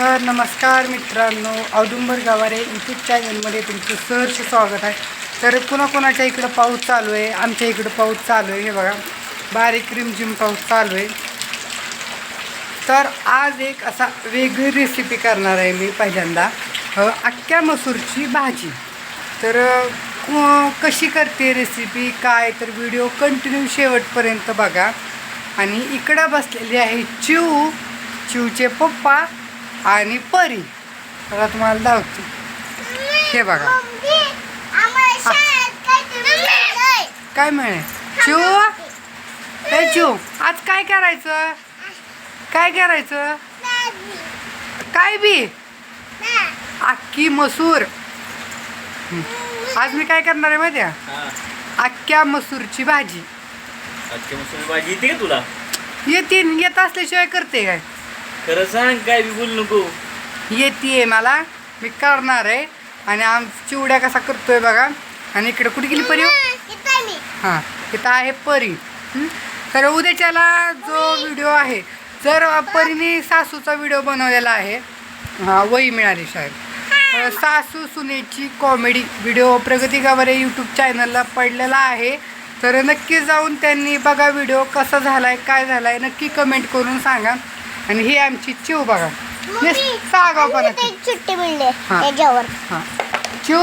तर नमस्कार मित्रांनो. औदुंबर गावारे यूट्यूब चॅनलमध्ये तुमचं सहर्ष स्वागत आहे. तर कुणाकुणाच्या इकडं पाऊस चालू आहे? आमच्या इकडं पाऊस चालू आहे. हे बघा बारीक रिमझिम पाऊस चालू आहे. तर आज एक असा वेगळी रेसिपी करणार आहे मी पहिल्यांदा. अख्ख्या मसूरची भाजी. तर कशी करते रेसिपी काय? तर व्हिडिओ कंटिन्यू शेवटपर्यंत बघा. आणि इकडं बसलेली आहे चिव चिवचे पप्पा आणि परी. आता तुम्हाला दावते हे बघा. काय म्हणे? चिव हे चिव आज काय करायचं? काय करायचं? काय बी? अख्खी मसूर. आज मी काय करणार आहे माहिती अख्ख्या मसूरची भाजी. अख्खी मसूर भाजी येते तुला? येते येत असल्याशिवाय करते काय? खरं सांग काय बी बोलू नको. येते मला. मी करणार आहे. आणि आम चिवड्या कसा करतोय बघा. आणि इकडे कुठे गेली परी हो? हां इथं आहे परी. हं? तर उद्याच्याला जो व्हिडिओ आहे जर परीने सासूचा व्हिडिओ बनवलेला आहे हां वही मिळाली शाळेत. अ, सासू सुनेची कॉमेडी व्हिडिओ प्रगती गावारे यूट्यूब चॅनलला पडलेला आहे. तर नक्की जाऊन त्यांनी बघा व्हिडिओ कसा झाला आहे काय झाला आहे नक्की कमेंट करून सांगा. आणि ही आमची चिव बघा. सागावपणा सुट्टी मिळली हा. त्याच्यावर हां. चिव?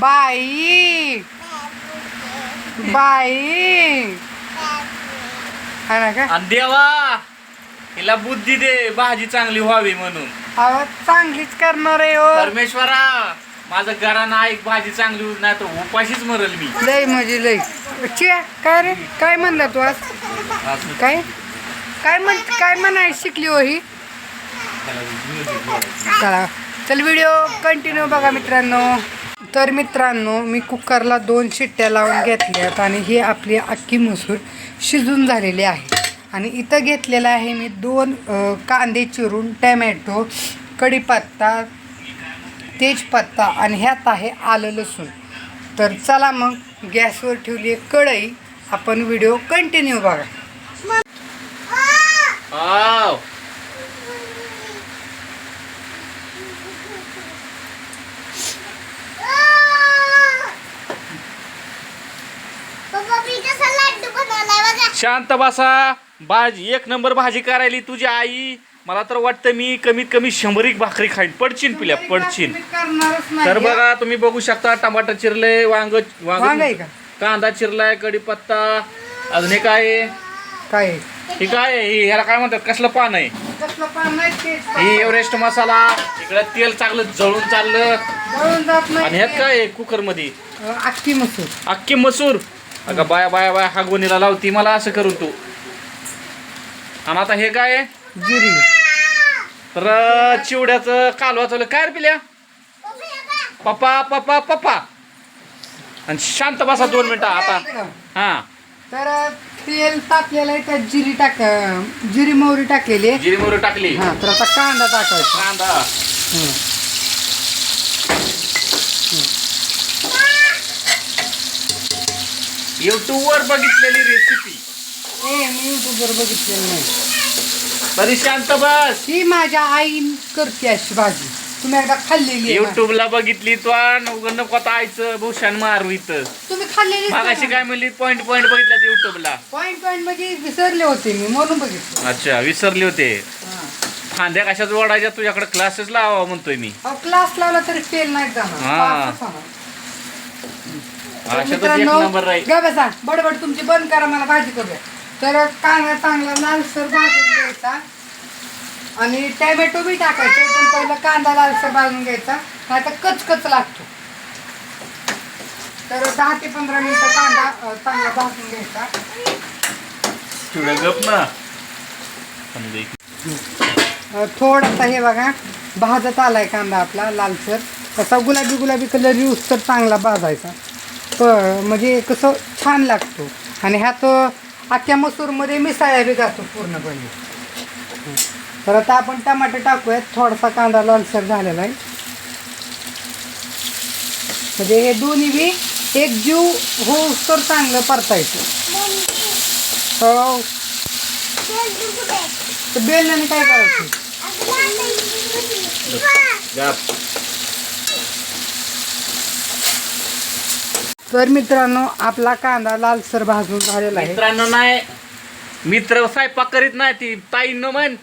बाई. बाई. हा का? देवा हिला बुद्धी दे भाजी चांगली व्हावी म्हणून. आवाज चांगलीच करणार आहे हो. परमेश्वरा माझं घरानं ऐक भाजी चांगली होत नाही तर उपाशीच मरल मी. लय म्हणजे लय. चिया काय रे? काय म्हणला तू आज? असं काय? काय म्हण काय म्हणाय शिकली हो ही? चला चल व्हिडिओ कंटिन्यू बघा मित्रांनो. तर मित्रांनो मी कुकरला दोन शिट्ट्या लावून घेतल्यात आणि ही आपली अख्खी मसूर शिजून झालेली आहे. आणि इथं घेतलेलं आहे मी दोन कांदे चिरून टॅमॅटो कढीपत्ता तेजपत्ता आणि ह्यात आहे आलं लसूण. तर चला मग गॅसवर ठेवली आहे कढई. आपण व्हिडिओ कंटिन्यू बघा. बघा शांत बसा. भाजी एक नंबर भाजी करायली तुझी आई. मला तर वाटतं मी कमीत कमी शंभरीक भाकरी खाईन. पडचिन पिल्या पडचिन. तर बघा तुम्ही बघू शकता टमाटर चिरले वांग वांग? कांदा चिरलाय कढीपत्ता. अजून काय आहे? काय हे काय आहे? हे ह्याला काय म्हणतात? कसलं पान आहे? कसलं पान नाही तेच ही एव्हरेस्ट मसाला. इकडे तेल चांगलं जळून चाललं. जळून जात नाही आणि ह्यात काय आहे कुकरमध्ये अख्खी मसूर. अख्खी मसूर? अगं बाया बाया बाया हागवणीला लावती. मला असं करून तू. आणि आता हे काय आहे? जिरी. तर चिवड्याचं कालवा चालू काय रे पिल्या? पप्पा पप्पा पप्पा. आणि शांत बसा दोन मिनिटं. आता. हा. तेल तापलेलं आहे त्यात जिरी टाक जिरी मोहरी टाकलेली आहे. जिरी मोहरी टाकली. हा तर आता कांदा टाकायचा. कांदा. हं. युट्यूब वर बघितलेली रेसिपी ए मी युट्यूबवर बघितलेलं नाही. तरी शांत बस. ही माझ्या आई करते अशी भाजी. तुम्ही एकदा खाल्लेली आहे ना? युट्यूबला बघितली तो उगं नको आता आयचं भूषण मारू इथं. तुम्ही खाल्लेली मागाशी काय म्हणली पॉइंट पॉइंट बघितलं युट्यूबला पॉईंट पॉईंट म्हणजे विसरले होते मी म्हणून बघितलं. अच्छा विसरले होते. हा. फांद्या कशा जोडायच्या तुझ्याकडे क्लासेस लावा म्हणतोय मी. अहो क्लास लावला तरी फेल नाही जाणार. हा. पासच होणार. तर अशातच एक मित्रांनो नंबर राहील. गा बसा. बडबड तुमची बंद करा मला भाजी करूया. तर कांदा चांगला लालसर भाजून घ्यायचा. आणि टॅमॅटो बी टाकायचे पण पहिलं कांदा लालसर भाजून घ्यायचा नाही तर कचकच लागतो. तर दहा ते पंधरा मिनिटं कांदा चांगला भाजून घ्यायचा. गप ना. थोडासा हे बघा भाजत आलाय कांदा आपला लालसर. तसा गुलाबी गुलाबी कलर यूज तर चांगला भाजायचा. प म्हणजे कसं छान लागतो. आणि ह्यात अख्ख्या मसूरमध्ये मिसळ्या बी जातो पूर्णपणे. तर आता आपण टमाटर टाकूयात. थोडासा कांदा लालसर झालेला आहे. म्हणजे हे दोन्ही बी एक जीव हो तर चांगलं परतायचं हो. तर बेलण्याने काय करायचं? गप. तर मित्रांनो आपला कांदा लालसर भाजून झालेला आहे. मित्रांनो नाही. मित्र स्वयंपाक करीत नाही ती ताई न म्हण.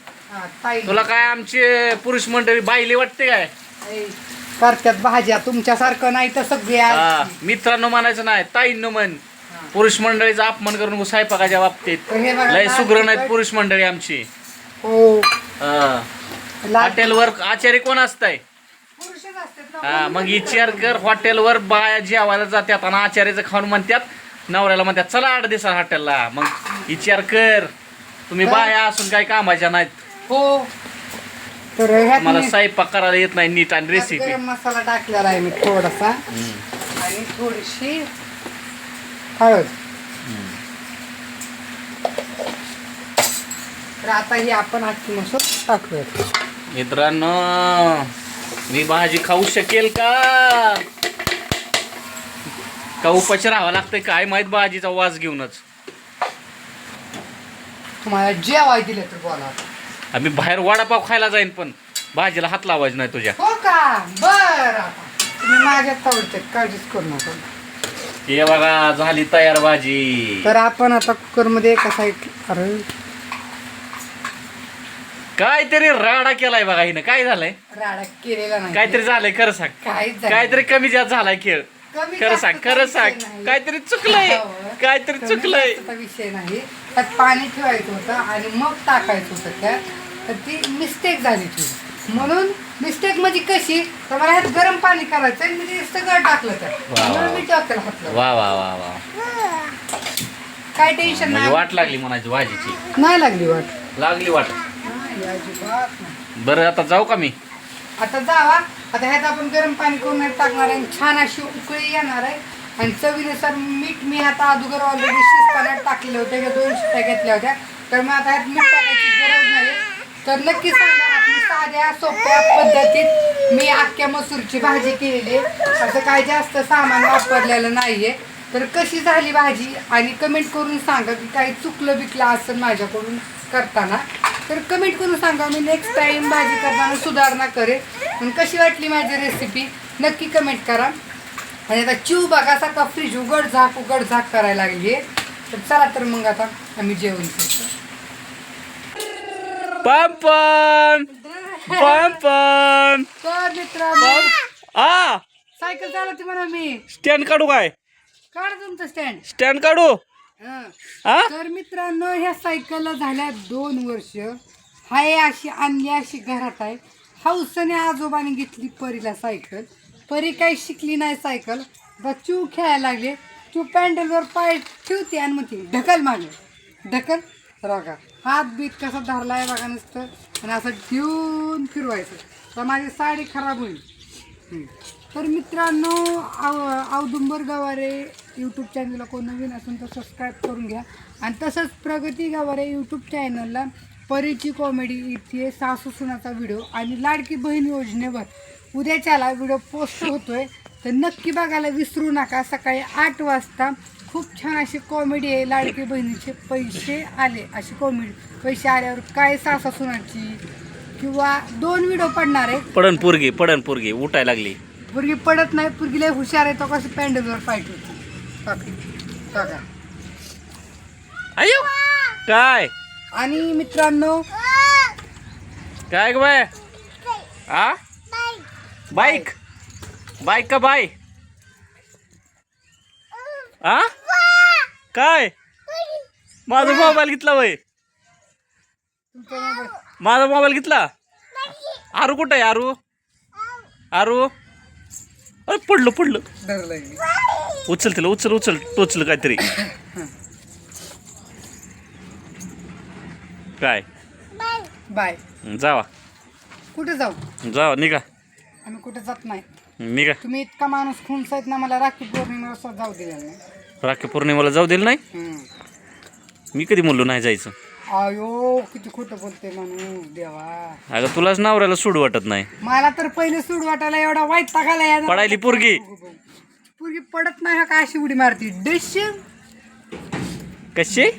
तुला काय आमचे पुरुष मंडळी बाईले वाटते काय करतात भाज्या तुमच्यासारखं नाही तर सगळे हा. मित्रांनो म्हणायचं नाही ताई न म्हण पुरुष मंडळीचा अपमान करू नको स्वयंपाकाच्या बाबतीत लय सुग्र नाहीत. पुरुष मंडळी आमची हो हा. हॉटेलवर आचारी कोण असतंय. हा मग विचार कर हॉटेलवर बाया जेवायला जात्यात आणि आचार्याचं खाऊन म्हणतात नवऱ्याला म्हणतात चला आठ दिवसा हॉटेलला मग विचार कर तुम्ही? बाया असून काही कामाच्या नाहीत हो. तर ह्यात मला मी- स्वयंपाक करायला येत नाही नीट आणि ह्यात रेसिपी गरम मसाला टाकलेला आहे मी थोडासा. आणि थोडीशी हळद. तर आता ही आपण आखी मसूर टाकूया मित्रांनो मी भाजी खाऊ शकेल का? का उपाशी राहावं लागतंय? काय माहीत भाजीचा वास घेऊनच. तुम्हाला जेवाय दिले तर बोला. आम्ही बाहेर वडापाव खायला जाईन पण भाजीला हात लावायचा नाही तुझ्या. हो का? बर. तुम्ही माझ्या तावडते काळजीच करू नका. हे बघा झाली तयार भाजी. तर आपण आता कुकरमध्ये एका साईड अरे. काहीतरी राडा केलाय बघा हिनं. काय झालंय? राडा केलेला नाही. काहीतरी झालंय खरं सांग. काहीतरी कमी जास्त झालाय खेळ. कमी खरं जास्त सांग खरं सांग. नाही. काहीतरी चुकलंय. हो. काहीतरी चुकलंय. विषय नाही. त्यात पाणी ठेवायचं होतं आणि मग टाकायचं होतं त्यात. तर ती मिस्टेक झाली तुझी म्हणून मिस्टेक म्हणजे कशी? तर मला ह्यात गरम पाणी करायचं आणि मी ते सगळं टाकलं वा, वा, म्हणून. मी टाकलं हातलं. वा वा वा वा. काय टेन्शन म्हणजे नाही. वाट लागली म्हणायची भाजीची. नाही लागली वाट. लागली वाट. नाही, अजिबात नाही. बरं आता जाऊ का मी? आता जावा. आता ह्यात आपण गरम पाणी करून टाकणार आहे छान अशी उकळी येणार आहे. आणि चवीनुसार मीठ मी आता अगोदर ऑलरेडी शिजताना टाकले होते किंवा दोन शिट्ट्या घेतल्या होत्या. तर मग आता ह्यात मीठ टाकायची गरज नाही. तर नक्की सांगा आपली साध्या सोप्या पद्धतीत मी अख्ख्या मसूरची भाजी केलेली आहे. असं काय जास्त सामान वापरलेलं नाहीये. तर कशी झाली भाजी? आणि कमेंट करून सांगा की काही चुकलं बिकलं असं माझ्याकडून करताना. तर कमेंट करून सांगा मी नेक्स्ट टाईम भाजी करताना सुधारणा करेन. कशी वाटली माझी रेसिपी नक्की कमेंट करा. आणि आता चिव बघा का फ्रीज उघड झाक उघड झाक करायला लागली तर चला तर मग आता आम्ही जेवण करतो. तर मित्रांनो आ! सायकल चालवते म्हणा मी. स्टँड काढू काय? काढ तुमचं स्टँड. स्टँड काढू? तर मित्रांनो ह्या सायकलला झाल्या दोन वर्ष. हाय अशी आणली अशी घरात आहे. हौसने आजोबाने घेतली परीला सायकल. परी काही शिकली नाही सायकल. बच्चू चू खेळायला लागले. तू पॅन्डलवर पाय ठेवते आणि म्हणते ढकल मागे. ढकल? रागा. हात बीत कसा धरला आहे बघा नुसतं. आणि असं ठेवून फिरवायचं. तर माझी साडी खराब होईल. तर मित्रांनो आव औदुंबर गवारे यूट्यूब चॅनलला कोण नवीन असून तर सबस्क्राईब करून घ्या. आणि तसंच प्रगती गवारे यूट्यूब चॅनलला परीची कॉमेडी इथे सासू सुनाचा व्हिडिओ आणि लाडकी बहीण योजनेवर. उद्याच्याला व्हिडिओ पोस्ट होतोय. तर नक्की बघायला विसरू नका. सकाळी आठ वाजता खूप छान अशी कॉमेडी आहे. लाडकी बहिणीचे पैसे आले. अशी कॉमेडी पैसे आल्यावर काय सासा सुनाची किंवा दोन व्हिडिओ पडणार आहे पडन पोरगी पडन पोरगी. उठायला लागली. पुरगी पडत नाही. पुरगी लय हुशार आहे. तो कसं पॅन्डलवर फाईट होती. अयो काय? आणि मित्रांनो काय ग बाय आ? बाईक. बाईक का बाय आ? काय? माझा मोबाईल घेतला मोबाईल माझा मोबाईल घेतला? आरू कुठं आहे आरू? आरू? अरे पडलं पडलं. उचल तिला उचल उचल टोचलं काहीतरी. काय? बाय. जावा. कुठे जाऊ? जावा निघा. आम्ही कुठे जात नाही. निघा तुम्ही इतका माणूस खुंच आहेत ना मला राखी पौर्णिमेला सुद्धा जाऊ दिलेला नाही. राखी पौर्णिमेला जाऊ दिलं नाही? हम्म. मी कधी म्हणलो नाही जायचं. आयो किती खोटं बोलते माणूस देवा. अगं तुलाच नवऱ्याला सूड वाटत नाही. मला तर पहिले सूड वाटायला एवढा वाईट टाकायला पडायली पोरगी. पोरगी पडत नाही हा का अशी उडी मारती? डिश कशी?